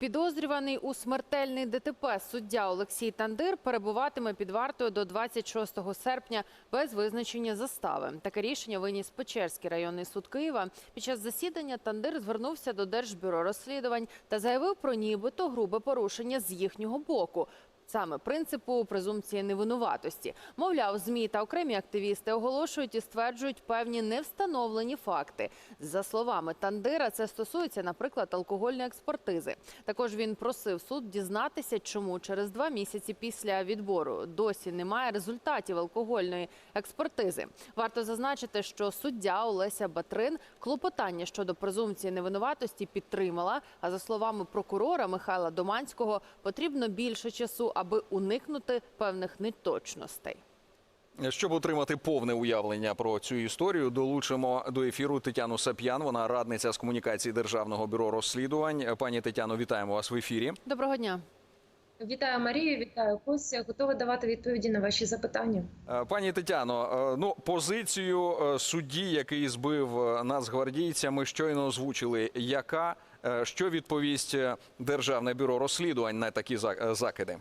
Підозрюваний у смертельний ДТП суддя Олексій Тандир перебуватиме під вартою до 26 серпня без визначення застави. Таке рішення виніс Печерський районний суд Києва. Під час засідання Тандир звернувся до Держбюро розслідувань та заявив про нібито грубе порушення з їхнього боку. Саме принципу презумпції невинуватості. Мовляв, ЗМІ та окремі активісти оголошують і стверджують певні невстановлені факти. За словами Тандира, це стосується, наприклад, алкогольної експертизи. Також він просив суд дізнатися, чому через два місяці після відбору досі немає результатів алкогольної експертизи. Варто зазначити, що суддя Олеся Батрин клопотання щодо презумпції невинуватості підтримала. А за словами прокурора Михайла Доманського, потрібно більше часу, аби уникнути певних неточностей. Щоб отримати повне уявлення про цю історію, долучимо до ефіру Тетяну Сап'ян. Вона радниця з комунікації Державного бюро розслідувань. Пані Тетяно, вітаємо вас в ефірі. Доброго дня. Вітаю Марію, вітаю Костя. Готова давати відповіді на ваші запитання. Е, Пані Тетяно, е, ну позицію е, судді, який збив нацгвардійця, ми щойно озвучили. Яка що відповість Державне бюро розслідувань на такі закиди?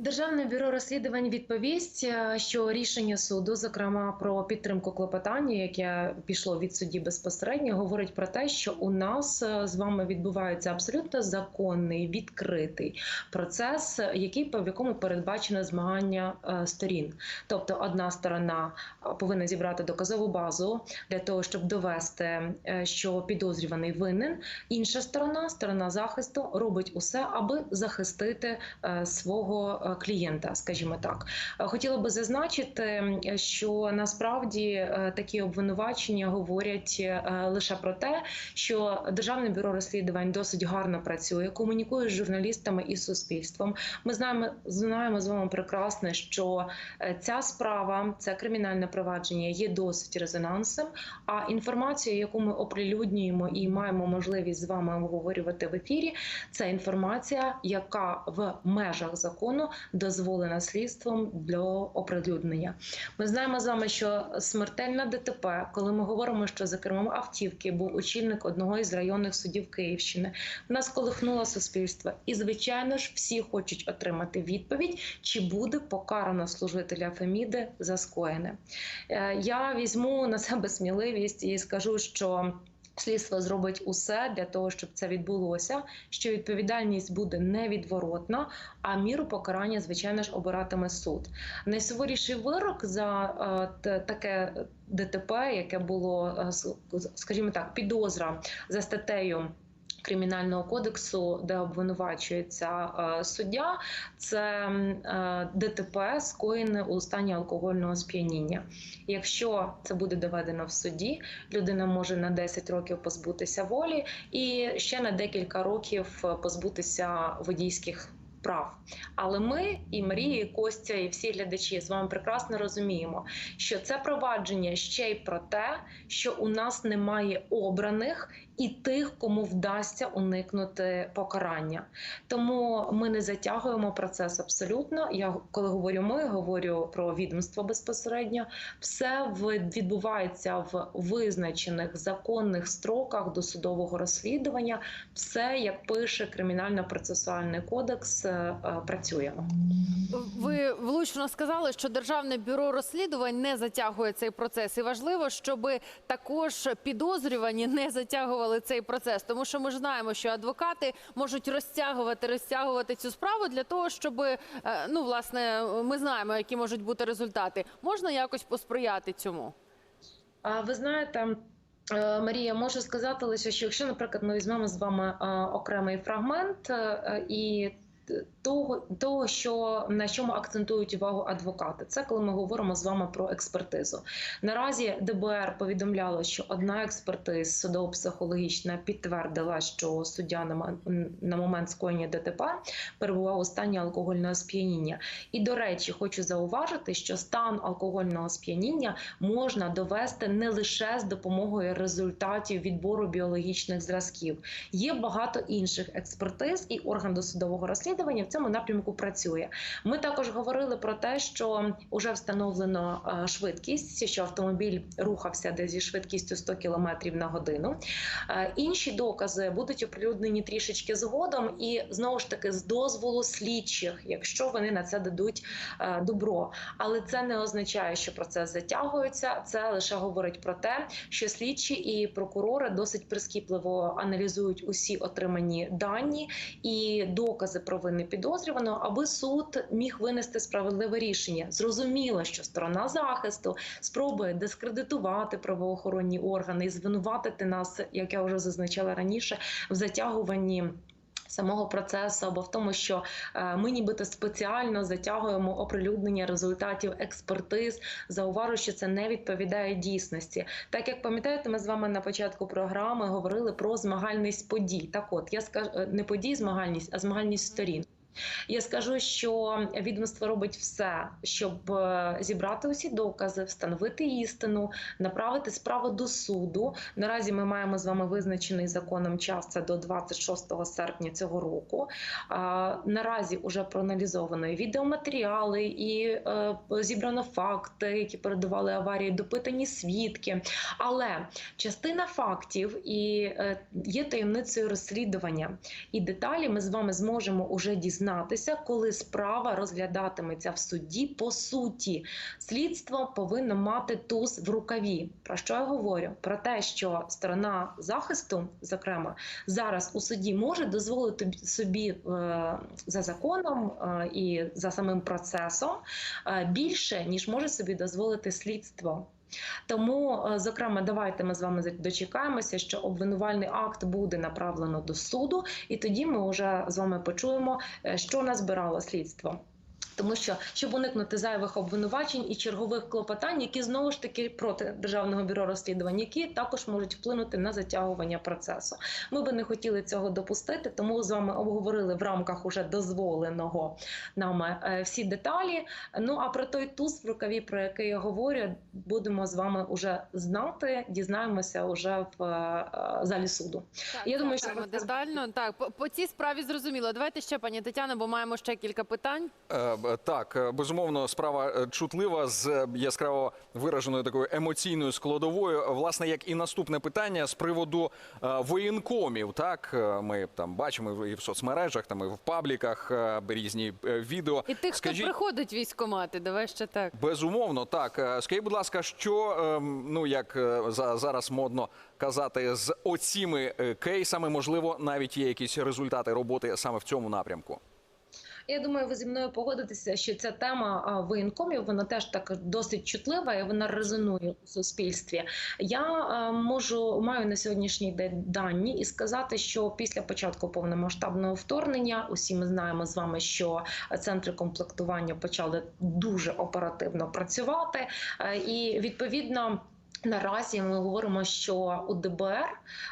Державне бюро розслідувань відповість, е, що рішення суду, зокрема про підтримку клопотання, яке пішло від судді безпосередньо, говорить про те, що у нас е, з вами відбувається абсолютно законний відкритий процес, який в якому передбачено змагання е, сторін. Тобто, одна сторона е, повинна зібрати доказову базу для того, щоб довести, е, що підозрюваний винен. Інша сторона, сторона захисту, робить усе, аби захистити е, свого е, клієнта, скажімо так. Е, Хотіла би зазначити, е, що насправді е, такі обвинувачення говорять е, лише про те, що Державне бюро розслідувань досить гарно працює, комунікує з журналістами і суспільством. Ми знаємо, знаємо з вами прекрасно, що е, ця справа, це кримінальне провадження, є досить резонансним. А інформація, яку ми оприлюднюємо і маємо можливість з вами обговорювати в ефірі, це інформація, яка в межах закону дозволена слідством для оприлюднення. Ми знаємо з вами, що смертельна ДТП, коли ми говоримо, що за кермом автівки був очільник одного із районних судів Київщини, нас колихнуло суспільство. І, звичайно ж, всі хочуть отримати відповідь, чи буде покарано служителя Феміди за скоєне. Е, Я візьму на себе сміливість і скажу, що. Слідство зробить усе для того, щоб це відбулося. Що відповідальність буде невідворотна, а міру покарання, звичайно ж, обиратиме суд. Найсуворіший вирок за е, таке ДТП, яке було, е, скажімо так, підозра за статтею. Кримінального кодексу, де обвинувачується е, суддя, це е, ДТП скоєне у стані алкогольного сп'яніння. Якщо це буде доведено в суді, людина може на 10 років позбутися волі і ще на декілька років е, позбутися водійських. Прав, але ми і Марія, і Костя, і всі глядачі з вами прекрасно розуміємо, що це провадження ще й про те, що у нас немає обраних і тих, кому вдасться уникнути покарання. Тому ми не затягуємо процес абсолютно. Я коли говорю ми, говорю про відомство безпосередньо. Все відбувається в визначених законних строках досудового розслідування. Все як пише кримінально-процесуальний кодекс, е, е, працюємо. Ви влучно сказали, що державне бюро розслідувань не затягує цей процес, і важливо, щоб також підозрювані не затягували цей процес, тому що ми ж знаємо, що адвокати можуть розтягувати, розтягувати цю справу для того, щоб е, ну власне ми знаємо, які можуть бути результати. Можна якось посприяти цьому. А ви знаєте. е, Марія, можу сказати лише, що якщо, наприклад, ми візьмемо з вами е, окремий фрагмент і того, того, що на чому акцентують увагу адвокати, це коли ми говоримо з вами про експертизу. Наразі ДБР повідомляло, що одна експертиз судово-психологічна підтвердила, що суддя на, на момент скоєння ДТП перебував у стані алкогольного сп'яніння. І до речі, хочу зауважити, що стан алкогольного сп'яніння можна довести не лише з допомогою результатів відбору біологічних зразків. Є багато інших експертиз, і орган досудового розслідування розслідування в цьому напрямку працює. Ми також говорили про те, що вже встановлено е, швидкість, що автомобіль рухався десь зі швидкістю 100 км на годину. Е, Інші докази будуть оприлюднені трішечки згодом, і знову ж таки з дозволу слідчих, якщо вони на це дадуть е, добро. Але це не означає, що процес затягується. Це лише говорить про те, що слідчі і прокурори досить прискіпливо аналізують усі отримані дані і докази про вини підозрюваного, аби суд міг винести справедливе рішення. Зрозуміло, що сторона захисту спробує дискредитувати правоохоронні органи і звинуватити нас, як я вже зазначала раніше, в затягуванні. Самого процесу або в тому, що е, ми нібито спеціально затягуємо оприлюднення результатів експертиз. Зауважу, що це не відповідає дійсності. Так як пам'ятаєте, ми з вами на початку програми говорили про змагальність подій. Так, от я скажу е, не подій, змагальність, а змагальність сторін. Я скажу, що відомство робить все, щоб е, зібрати усі докази, встановити істину, направити справу до суду. Наразі ми маємо з вами визначений законом час це до 26 серпня цього року. Наразі вже проаналізовано і відеоматеріали, і е, зібрано факти, які передавали аварії, допитані свідки. Але частина фактів і е, є таємницею розслідування, і деталі ми з вами зможемо уже дізнатися, коли справа розглядатиметься в суді. По суті, слідство повинно мати туз в рукаві. Про що я говорю? Про те, що сторона захисту, зокрема, зараз у суді може дозволити собі е, за законом е, і за самим процесом е, більше ніж може собі дозволити слідство. Тому, е, зокрема, давайте ми з вами дочекаємося, що обвинувальний акт буде направлено до суду, і тоді ми вже з вами почуємо, е, що назбирало слідство. Тому що щоб уникнути зайвих обвинувачень і чергових клопотань, які знову ж таки проти державного бюро розслідувань, які також можуть вплинути на затягування процесу. Ми би не хотіли цього допустити, тому з вами обговорили в рамках уже дозволеного нами е, всі деталі. Ну а про той туз в рукаві, про який я говорю, будемо з вами уже знати, дізнаємося уже в е, залі суду. Так, Я думаю, що детально. Так, по, по цій справі зрозуміло. Давайте ще, пані Тетяно, бо маємо ще кілька питань. Е, Так, е, безумовно, справа е, чутлива з яскраво вираженою такою емоційною складовою. Власне, як і наступне питання з приводу воєнкомів. Так, ми там бачимо і в соцмережах, там і в пабліках різні відео. І тих, хто приходить в військкомати, давай ще так. Безумовно, так. Скажіть, будь ласка, що ем, ну як за зараз модно казати, з оціми кейсами, можливо, навіть є якісь результати роботи саме в цьому напрямку. Я думаю, ви зі мною погодитеся, що ця тема воєнкомів вона теж так досить чутлива і вона резонує у суспільстві. Я можу маю на сьогоднішній день дані і сказати, що після початку повномасштабного вторгнення усі ми знаємо з вами, що центри комплектування почали дуже оперативно працювати, Е, і відповідно. Наразі ми говоримо, що у ДБР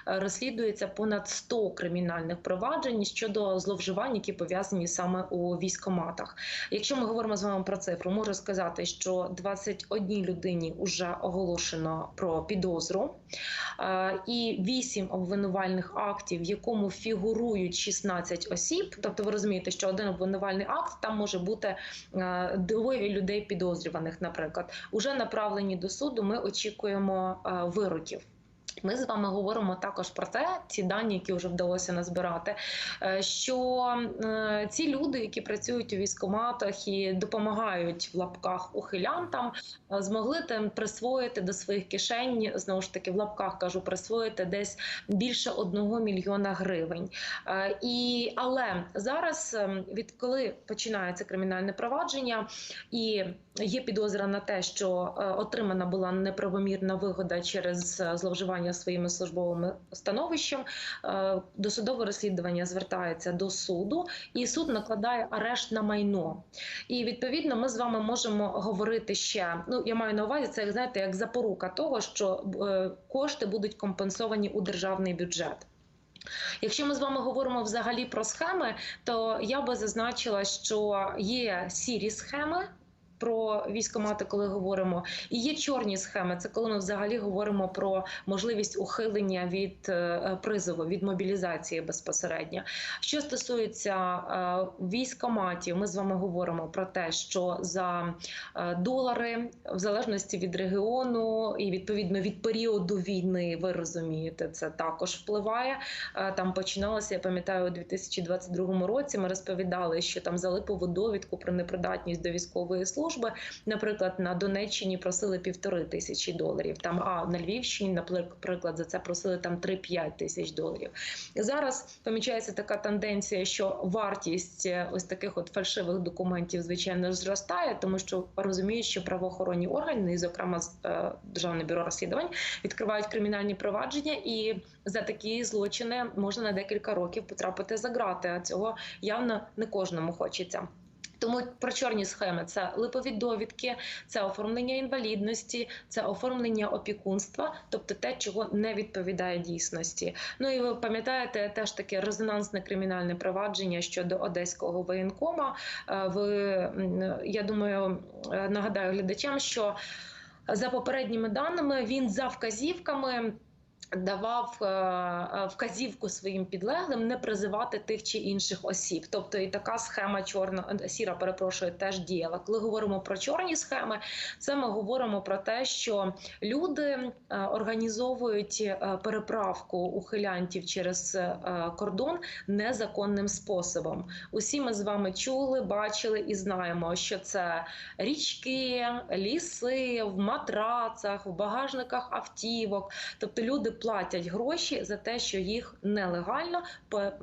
е, розслідується понад 100 кримінальних проваджень щодо зловживань, які пов'язані саме у військоматах. Якщо ми говоримо з вами про цифру, можу сказати, що 21 людині вже оголошено про підозру, е, і 8 обвинувальних актів, в якому фігурують 16 осіб. Тобто, ви розумієте, що один обвинувальний акт там може бути е, двоє людей підозрюваних, наприклад, уже направлені до суду. Ми очікуємо е, вироків. Ми з вами говоримо також про те, ці дані, які вже вдалося назбирати, е, що е, ці люди, які працюють у військкоматах і допомагають в лапках ухилянтам, е, змогли там присвоїти до своїх кишень, знову ж таки в лапках кажу, присвоїти десь більше одного мільйона гривень. І але зараз, відколи починається кримінальне провадження, і є підозра на те, що отримана була неправомірна вигода через е, зловживання своїми службовими становищем. е, Досудове розслідування звертається до суду, і суд накладає арешт на майно. І відповідно ми з вами можемо говорити ще. Ну я маю на увазі, це як знаєте, як запорука того, що е, кошти будуть компенсовані у державний бюджет. Якщо ми з вами говоримо взагалі про схеми, то я би зазначила, що є сірі схеми. Про військомати, коли говоримо, і є чорні схеми. Це коли ми взагалі говоримо про можливість ухилення від е, призову, від мобілізації безпосередньо. Що стосується е, військоматів, ми з вами говоримо про те, що за е, долари, в залежності від регіону і відповідно від періоду війни, ви розумієте, це також впливає. Там починалося, я пам'ятаю, у 2022 році. Ми розповідали, що там за липову довідку про непридатність до військової служби, наприклад, на Донеччині просили півтори тисячі доларів. Там а на Львівщині, наприклад, за це просили там 3-5 тисяч доларів. Зараз помічається така тенденція, що вартість е, ось таких от фальшивих документів, звичайно, зростає, тому що розуміють, що правоохоронні органи, і, зокрема, е, Державне бюро розслідувань, відкривають кримінальні провадження, і за такі злочини можна на декілька років потрапити за грати. А цього явно не кожному хочеться. Тому про чорні схеми це липові довідки, це оформлення інвалідності, це оформлення опікунства, тобто те, чого не відповідає дійсності. Ну і ви пам'ятаєте теж таке резонансне кримінальне провадження щодо одеського воєнкома. Е, Ви я думаю, е, нагадаю глядачам, що за попередніми даними він за вказівками. Давав е, е, вказівку своїм підлеглим не призивати тих чи інших осіб. Тобто і така схема чорна е, сіра, перепрошую, теж діяла. Коли говоримо про чорні схеми, це ми говоримо про те, що люди організовують переправку ухилянтів через кордон незаконним способом. Усі ми з вами чули, бачили і знаємо, що це річки, ліси в матрацах, в багажниках автівок. Тобто люди платять гроші за те, що їх нелегально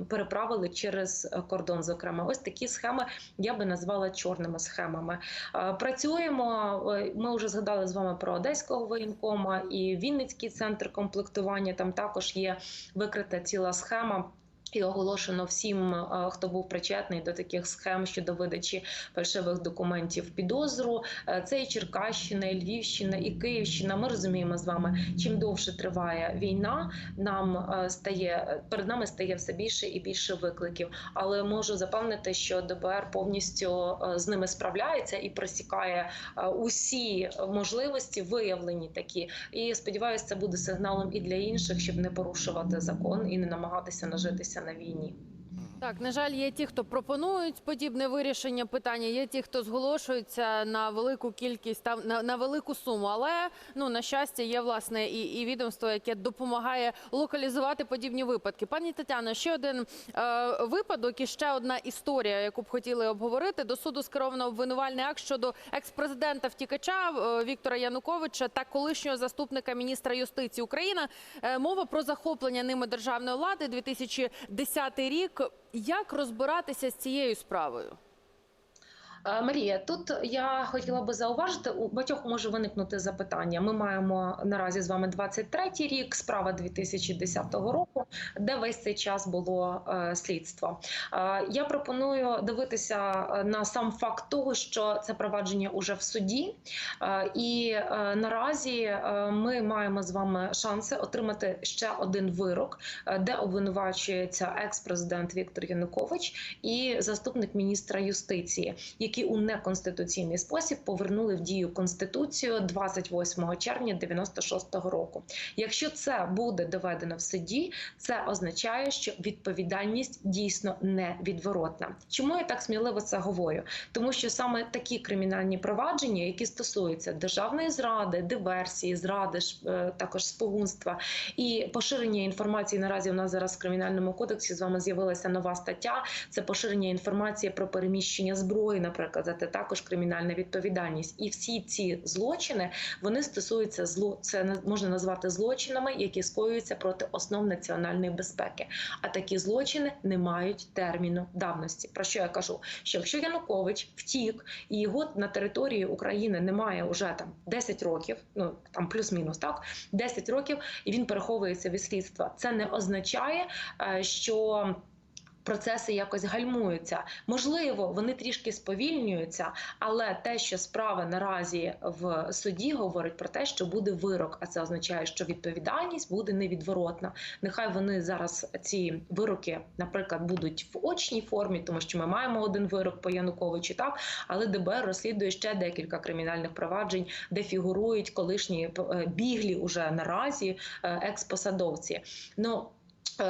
переправили через е, кордон. Зокрема, ось такі схеми я би назвала чорними схемами. Е, Працюємо. е, Ми вже згадали з вами про одеського воєнкома і Вінницький центр комплектування. Там також є викрита ціла схема. І оголошено всім, е, хто був причетний до таких схем щодо видачі фальшивих документів підозру. Е, Це і Черкащина, і Львівщина, і Київщина. Ми розуміємо з вами, чим довше триває війна, нам е, стає перед нами стає все більше і більше викликів. Але можу запевнити, що ДБР повністю з ними справляється і пресікає е, усі можливості, виявлені такі. І сподіваюся, це буде сигналом і для інших, щоб не порушувати закон і не намагатися нажитися на війні. Так, на жаль, є ті, хто пропонують подібне вирішення питання. Є ті, хто зголошуються на велику кількість там на, на велику суму. Але ну на щастя, є власне і, і відомство, яке допомагає локалізувати подібні випадки. Пані Тетяно, ще один е, випадок і ще одна історія, яку б хотіли обговорити. До суду скеровано обвинувальний акт щодо екс-президента втікача е, Віктора Януковича та колишнього заступника міністра юстиції України. Е, мова про захоплення ними державної влади 2010 рік. Як розбиратися з цією справою? Е, Марія, тут я хотіла би зауважити, у багатьох може виникнути запитання. Ми маємо наразі з вами 23-й рік, справа 2010 року, де весь цей час було е, слідство. Е, я пропоную дивитися на сам факт того, що це провадження уже в суді, і наразі ми маємо з вами шанси отримати ще один вирок, де обвинувачується екс-президент Віктор Янукович і заступник міністра юстиції, у неконституційний спосіб повернули в дію конституцію 28 червня 96-го року. Якщо це буде доведено в суді, це означає, що відповідальність дійсно невідворотна. Чому я так сміливо це говорю? Тому що саме такі кримінальні провадження, які стосуються державної зради, диверсії, зради е, також спогунства і поширення інформації. Наразі у нас зараз в кримінальному кодексі з вами з'явилася нова стаття. Це поширення інформації про переміщення зброї, наприклад, за також кримінальна відповідальність. І всі ці злочини вони стосуються зло. Це можна назвати злочинами, які скоюються проти основ національної безпеки. А такі злочини не мають терміну давності. Про що я кажу? Що якщо Янукович втік і його на території України немає уже там 10 років, ну там плюс-мінус, так 10 років, і він переховується від слідства. Це не означає, е, що процеси якось гальмуються. Можливо, вони трішки сповільнюються, але те, що справа наразі в суді, говорить про те, що буде вирок, а це означає, що відповідальність буде невідворотна. Нехай вони зараз ці вироки, наприклад, будуть в очній формі, тому що ми маємо один вирок по Януковичу, так але ДБР розслідує ще декілька кримінальних проваджень, де фігурують колишні е, біглі уже наразі е, експосадовці. Ну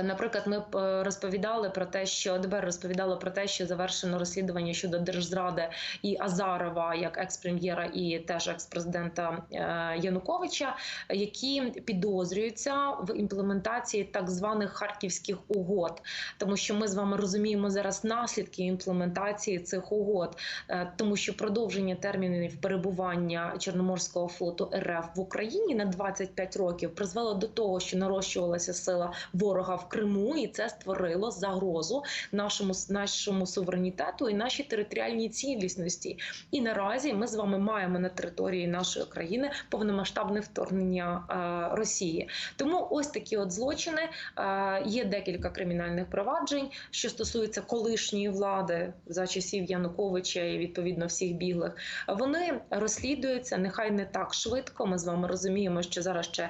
Наприклад, ми е, розповідали про те, що ДБР розповідало про те, що завершено розслідування щодо держзради і Азарова як екс-прем'єра і теж екс-президента е, Януковича, які підозрюються в імплементації так званих харківських угод, тому що ми з вами розуміємо зараз наслідки імплементації цих угод, Е, тому що продовження термінів перебування Чорноморського флоту РФ в Україні на 25 років призвело до того, що нарощувалася сила ворога в Криму, і це створило загрозу нашому нашому суверенітету і нашій територіальній цілісності. І наразі ми з вами маємо на території нашої країни повномасштабне вторгнення е, Росії. Тому ось такі от злочини. Е, є декілька кримінальних проваджень, що стосуються колишньої влади за часів Януковича і відповідно всіх біглих. Вони розслідуються нехай не так швидко. Ми з вами розуміємо, що зараз ще.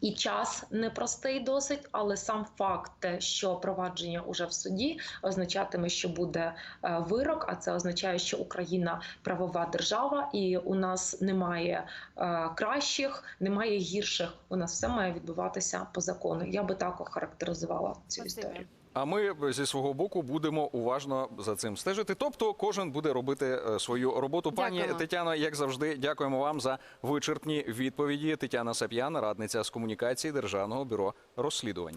І час непростий досить, але сам факт, те, що провадження уже в суді, означатиме, що буде е, вирок. А це означає, що Україна правова держава, і у нас немає е, кращих, немає гірших. У нас все має відбуватися по закону. Я би так охарактеризувала цю історію. А ми зі свого боку будемо уважно за цим стежити. Тобто, кожен буде робити е, свою роботу. Пані Дякуємо. Тетяно, як завжди, дякуємо вам за вичерпні відповіді. Тетяна Сап'ян, радниця з комунікації Державного бюро розслідувань.